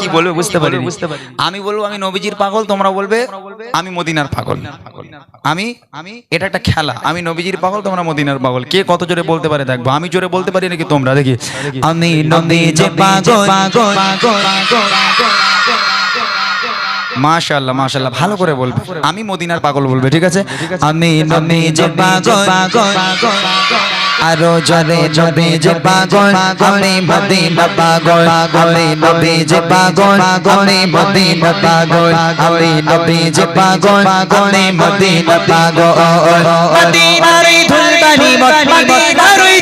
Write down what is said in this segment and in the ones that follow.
কি বলবে বুঝতে পারি আমি বলব আমি নবীজির পাগল তোমরা বলবে আমি মদিনার পাগল। আমি আমি এটা একটা খেলা। আমি নবীজির পাগল তোমরা মদিনার পাগল। কে কত জোরে বলতে পারে দেখব? আমি জোরে বলতে পারি নাকি তোমরা? দেখি। আমি নবীজি পাগল পাগল মাশাআল্লাহ মাশাআল্লাহ ভালো করে বলবে। আমি মদিনার পাগল বলবে ঠিক আছে? আমি নবীজি পাগল পাগল। আরও জরে জবে যে পাগল, আমি মদিনা পাগল আমি যে পাগল, আমি মদিনা পাগল আমি নবীজি পাগল, আমি মদিনা পাগল মদিনার ধুলদানি ধুলদানি মদিনার এই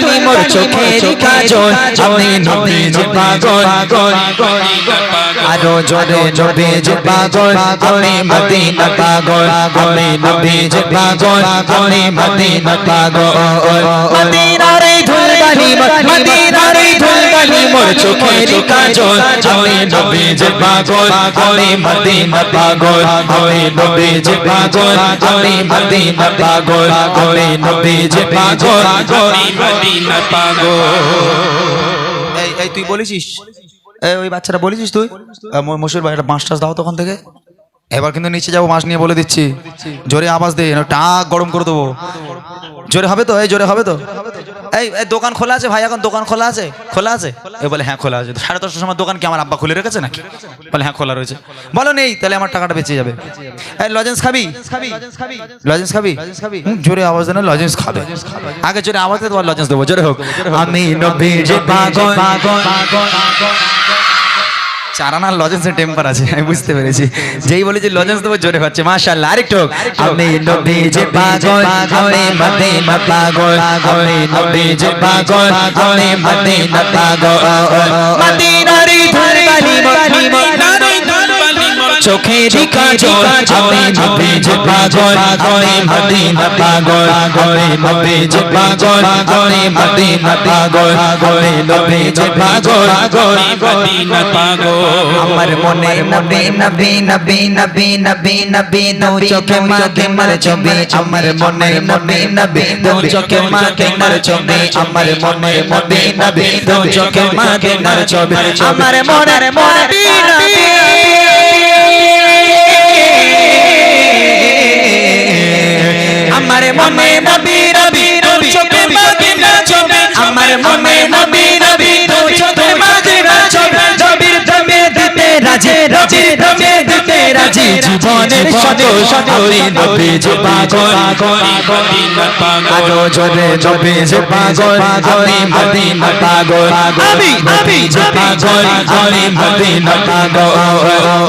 ধুলবালি মোর চোখের কাজল আমি নবীজি পাগল। আরও জরে জরে যে পাগল আমি মদিনা পাগল। আমি নবীজি পাগল আমি মদিনা পাগল। মদিনার এই চোখের কাজল আমি যে পাগল আমি মদিনা পাগল আমি যে পাগল আমি মদিনা পাগল আমি যে পাগল আমি মদিনা পাগল এই এই তুই বলেছিস এই ওই বাচ্চাটা বলেছিস তুই মশুর ভাই একটা মাস্টার্স দাও তখন থেকে এবার কিন্তু নিচে যাব মাছ নিয়ে বলে দিচ্ছি। জোরে আওয়াজ দে টাক গরম করে দেবো। জোরে হবে তো? এই জোরে হবে তো? এই দোকান খোলা আছে ভাই এখন দোকান খোলা আছে? খোলা আছে? এ বলে হ্যাঁ খোলা আছে। সাড়ে দশটার সময় দোকান কি আমার আব্বা খুলে রেখেছে নাকি? বলে হ্যাঁ খোলা রয়েছে। বলো নেই তাহলে আমার টাকাটা বেঁচে যাবে। এই লজেন্স খাবি? লজেন্স খাবি? জোরে আওয়াজ দেন লজেন্স খাবে। আগে জোরে আওয়াজ দে তোমার লজেন্স দেবো। জোরে হোক। আমি নবীর পাগল। চারানার লজেন্সের টেম্পার আছে আমি বুঝতে পেরেছি। যেই বলে যে লজেন্স দেবো জোরে পাচ্ছে মাশাআল্লাহ আরেকটু। আমি যে পাগল আমি মদিনা পাগল আমি যে পাগল আমি মদিনা পাগল। মদিনারি ধরে মদিনার এই চোখের কাজল আমি নবীজি পাগল আমি মদিনা পাগল আমি নবীজি পাগল আমি মদিনা পাগল আমি নবীজি পাগল আমি মদিনা পাগল আমার মনে নবী নবী নবী নবী নবী নবী দু চোখে মাকে মার ছবি আমার মনে নবী নবী দু চোখে মাকে মার ছবি আমার মনে নবী নবী দু চোখে মাকে মার ছবি আমার মনে নবী নবী মনে নবী নবী দু চোখে মার ছবি নবীর প্রেমে দিতে রাজি রাজি প্রেমে দিতে রাজি জীবনের শত শত নবী যে পাগল আরও জোরে নবী যে পাগল আমি মদিনা পাগল আমি আমি যে পাগল আমি মদিনা পাগল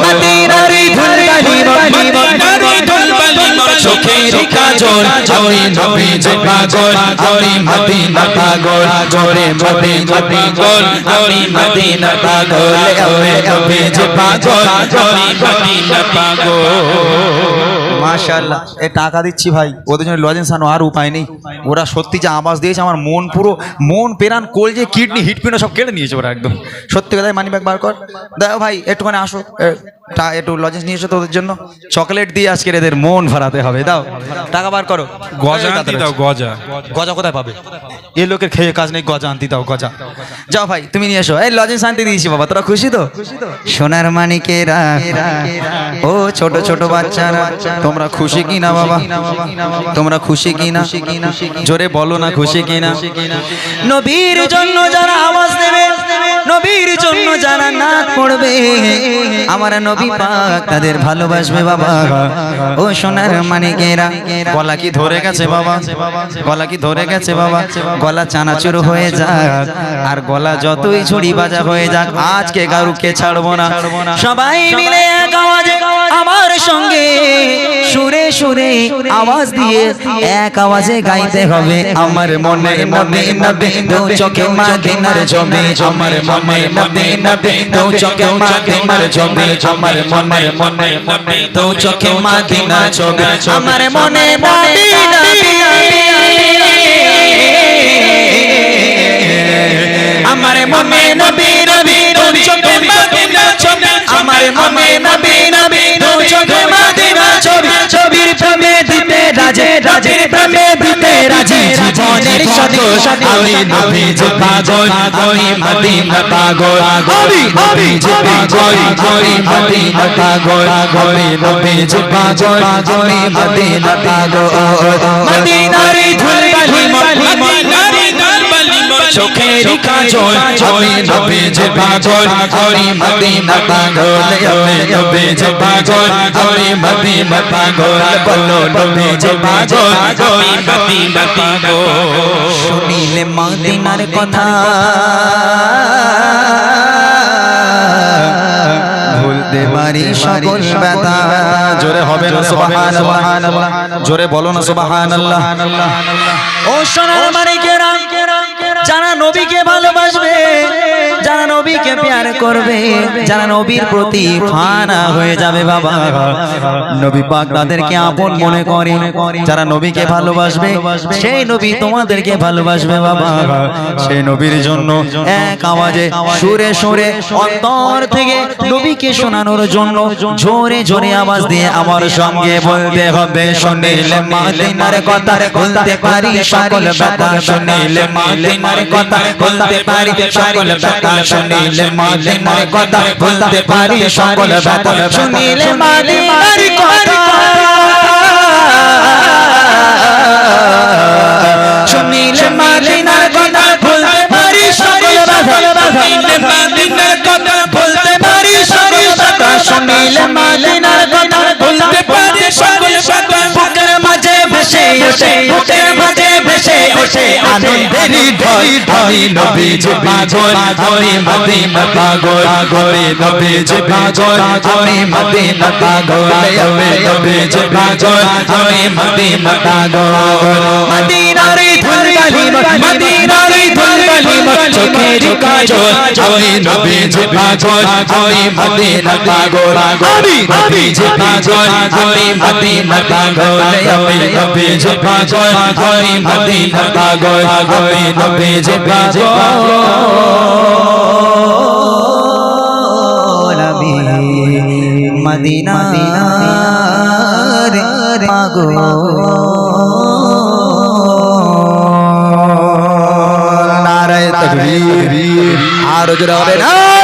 মদিনার ধুলবালি মদিনার ধুলবালি চোখের কাজল টাকা দিচ্ছি ভাই। ওদের জন্য লজেন্স আনো, আর উপায় নেই। ওরা সত্যি যে আওয়াজ দিয়েছে, আমার মন পুরো, মন পেরান কোল যে কিডনি হিট পিনো সব কেড়ে নিয়েছে ওরা একদম। সত্যি কথাই মানি ব্যাগ বার কর। দাও ভাই, একটুখানি আসো। একটু লজেন্স নিয়ে এসো তো ওদের জন্য। চকলেট দিয়ে আজকের এদের মন ভরাতে হবে, দাও। টাকা বার করো। গজা এই আনতে দাও গজা। গজা কোথায় পাবে? এ লোকের খেয়ে কাজ নেই গজা আনতে দাও গজা। যাও ভাই তুমি নিয়ে এসো। এই লজেন্স আনতে দিয়েছি বাবা তোরা খুশি তো? সোনার মানিকেরা ও ছোট ছোট বাচ্চারা তোমরা খুশি কি না বাবা? তোমরা খুশি কি না জোরে বলো না খুশি কি না নবীর জন্য যারা আওয়াজ দেবে নবীর নাক পড়বে আমার নবী পাক তাদের ভালোবাসবে বাবা। ও সোনার মানিকেরা গলা কি ধরে গেছে বাবা? গলা কি ধরে গেছে বাবা? গলা চানাচুর হয়ে যাক। আর গলা যতই ছড়ি বাজা হয়ে যাক আজকে কারুকে ছাড়বো না। সবাই মিলে এক আওয়াজে আমার সঙ্গে সুরে সুরে আওয়াজ দিয়ে এক আওয়াজে গাইতে হবে। আমার মনে মনে নবে দু চোখে মাদিনার জমে। আমার মনে মনে নবে দু চোখে মাদিনার জমে আমার মনে মনে মনে দু চোখে মাদিনা জমে আমার মনে মনে আমার মনে নবী নবী দু চোখে মাদিনার জমে আমার মনে নবী নবী রাজে রাজে প্রেমে দিতে রাজি জীবনের শত শত আমি নবীজি পাগল আমি মদিনা পাগল। আমি নবীজি পাগল আমি মদিনা পাগল। আমি নবীজি পাগল আমি মদিনা পাগল। মদিনার কাজল আমি নবীজি পাগল আমি মদিনা পাগল আমি নবীজি পাগল আমি মদিনা পাগল বলো নবীজি পাগল আমি মদিনা পাগল। শুনিলে মদিনার কথা। ভুলতে পারি সকল ব্যথা। জোরে হবে না সুবহানাল্লাহ। জোরে বলো না সুবহানাল্লাহ। ও সোনার মানিকেরা যারা নবীকে ভালোবাসবে, যারা নবীকে প্যার করবে, যারা নবীর প্রতি ফানা হয়ে যাবে বাবা। নবী পাক তাদেরকে আপন মনে করে, যারা নবীকে ভালোবাসবে, সেই নবী তোমাদেরকে ভালোবাসবে বাবা। সেই নবীর জন্য এক আওয়াজে সুরে সুরে অন্তর থেকে নবীকে শোনানোর জন্য জোরে জোরে আওয়াজ দিয়ে আমার সঙ্গে বলতে হবে, শুনিলে মাদিনার কথা বলতে পারি, সকল ব্যথা শুনিলে মাদিনার কথা বলতে পারি সকল ব্যথা শুনিলে মারে কথা বলতে পারি সকল ব্যথা শুনিলে মারে কথা ভেসে ওঠে আনন্দেরই ঢল ঢল নবীজি পাগল, আমি মদিনা পাগল। আমি নবীজি পাগল, আমি মদিনা পাগল। আমি নবীজি পাগল, আমি মদিনা পাগল। মদিনার বালি মদিনার বালি চোখের কাজল আমি নবীজি পাগল, আমি মদিনা পাগল। আমি নবীজি পাগল, আমি মদিনা পাগল। আমি নবীজি পাগল, আমি মদিনা পাগল। আমি নবীজি পাগল। আমি আর জোরে হবে। না!